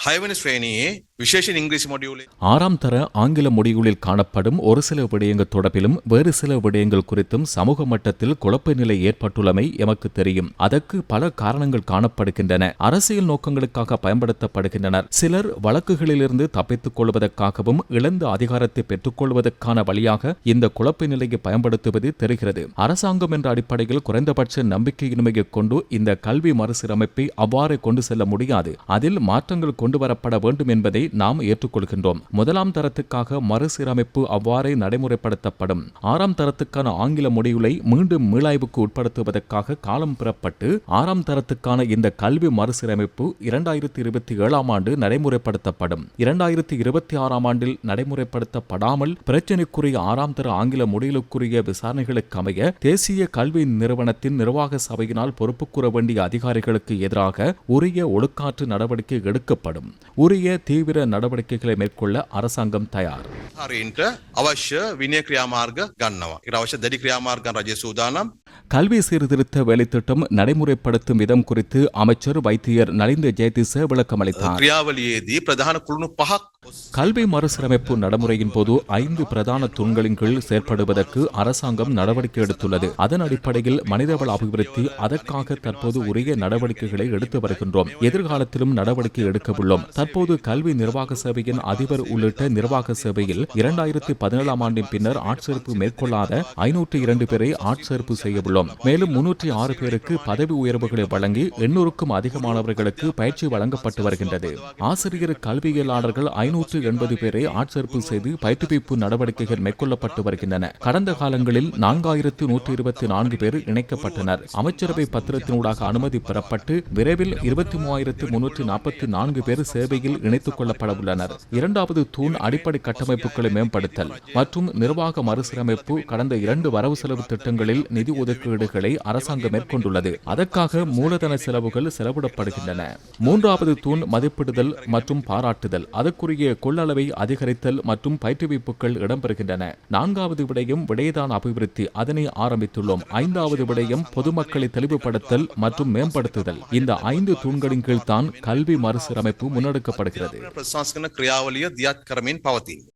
ಹೈವನ ಶ್ರೇಣಿ விசேஷ English module ஆறாம் தர ஆங்கில மொழிகளில் காணப்படும் ஒரு சில விடயங்கள் தொடர்பிலும் வேறு சில விடயங்கள் குறித்தும் சமூக மட்டத்தில் குழப்ப நிலை ஏற்பட்டுள்ளமை எமக்கு தெரியும். அதற்கு பல காரணங்கள் காணப்படுகின்றன. அரசியல் நோக்கங்களுக்காக பயன்படுத்தப்படுகின்றனர். சிலர் வழக்குகளிலிருந்து தப்பித்துக் கொள்வதற்காகவும் இழந்த அதிகாரத்தை பெற்றுக்கொள்வதற்கான வழியாக இந்த குழப்ப நிலையை பயன்படுத்துவது தெரிகிறது. அரசாங்கம் என்ற அடிப்படையில் குறைந்தபட்ச நம்பிக்கையின்மையை கொண்டு இந்த கல்வி மறுசீரமைப்பை அவ்வாறு கொண்டு செல்ல முடியாது. அதில் மாற்றங்கள் கொண்டு வரப்பட வேண்டும் என்பதை நாம் ஏற்றுக்கொள்கின்றோம். முதலாம் தரத்துக்காக மறுசீரமைப்பு அவ்வாறே நடைமுறைப்படுத்தப்படும். ஆறாம் தரத்துக்கான ஆங்கில முடிவுகளை மீண்டும் மீளாய்வுக்கு உட்படுத்துவதற்காக காலம் பெறப்பட்டு ஆறாம் தரத்துக்கான இந்த கல்வி மறுசீரமைப்பு இரண்டாயிரத்தி இருபத்தி ஏழாம் ஆண்டு நடைமுறைப்படுத்தப்படும். இரண்டாயிரத்தி இருபத்தி ஆறாம் ஆண்டில் நடைமுறைப்படுத்தப்படாமல் பிரச்சினைக்குரிய ஆறாம் தர ஆங்கில முடிவுகளுக்குரிய விசாரணைகளுக்கு அமைய தேசிய கல்வி நிறுவனத்தின் நிர்வாக சபையினால் பொறுப்பு கூற வேண்டிய அதிகாரிகளுக்கு எதிராக உரிய ஒழுக்காற்று நடவடிக்கை எடுக்கப்படும். உரிய தீவிர தீவிர நடவடிக்கைகளை மேற்கொள்ள அரசாங்கம் தயார். கண்ணவா அவசிய தடி கிரியாமார்கன் ரஜே கல்வி சீர்திருத்த வேலைத்திட்டம் நடைமுறைப்படுத்தும் விதம் குறித்து அமைச்சர் வைத்தியர் நலிந்த ஜெயதிச விளக்கம் அளித்தார். கிரியாவலியேதி பிரதான குழு பகக் கல்வி மறுசீரமைப்பு நடைமுறையின் போது ஐந்து பிரதான தூண்களின் கீழ் செயற்படுவதற்கு அரசாங்கம் நடவடிக்கை எடுத்துள்ளது. அதன் அடிப்படையில் மனிதவள அபிவிருத்தி அதற்காக தற்போது உரிய நடவடிக்கைகளை எடுத்து வருகின்றோம். எதிர்காலத்திலும் நடவடிக்கை எடுக்க உள்ளோம் தற்போது கல்வி நிர்வாக சேவையின் அதிபர் உள்ளிட்ட நிர்வாக சேவையில் இரண்டாயிரத்தி பதினேழாம் ஆண்டின் பின்னர் ஆட்சேர்ப்பு மேற்கொள்ளாத ஐநூற்று இரண்டு பேரை ஆட்சேர்ப்பு செய்ய உள்ளோம் மேலும் முன்னூற்றி ஆறு பேருக்கு பதவி உயர்வுகளை வழங்கி எண்ணூறுக்கும் அதிகமானவர்களுக்கு பயிற்சி வழங்கப்பட்டு வருகின்றது. ஆசிரியர் கல்வியலாளர்கள் இருநூற்று எண்பது பேரை ஆட்சேர்ப்பு செய்து பயிற்றுவிப்பு நடவடிக்கைகள் மேற்கொள்ளப்பட்டு வருகின்றன. கடந்த காலங்களில் நான்காயிரத்து நூற்று இருபத்தி நான்கு பேர் இணைக்கப்பட்டனர். அமைச்சரவை பத்திரத்தினூடாக அனுமதி பெறப்பட்டு விரைவில் இருபத்தி மூவாயிரத்து முன்னூற்று நாற்பத்தி நான்கு பேர் சேவையில் இணைத்துக் கொள்ளப்பட உள்ளனர். இரண்டாவது தூண் அடிப்படை கட்டமைப்புகளை மேம்படுத்தல் மற்றும் நிர்வாக மறுசீரமைப்பு கடந்த இரண்டு வரவு செலவு திட்டங்களில் நிதி ஒதுக்கீடுகளை அரசாங்கம் மேற்கொண்டுள்ளது. அதற்காக மூலதன செலவுகள் செலவிடப்படுகின்றன. மூன்றாவது தூண் மதிப்பிடுதல் மற்றும் பாராட்டுதல். அதற்குரிய கொள்ளளவை அதிகரித்தல் மற்றும் பயிற்றுவிப்புகள் இடம்பெறுகின்றன. நான்காவது விடயம் விடைதான் அபிவிருத்தி. அதனை ஆரம்பித்துள்ளோம். ஐந்தாவது விடயம் பொதுமக்களை தெளிவுபடுத்தல் மற்றும் மேம்படுத்துதல். இந்த ஐந்து தூண்களின் கீழ் தான் கல்வி மறுசீரமைப்பு முன்னெடுக்கப்படுகிறது.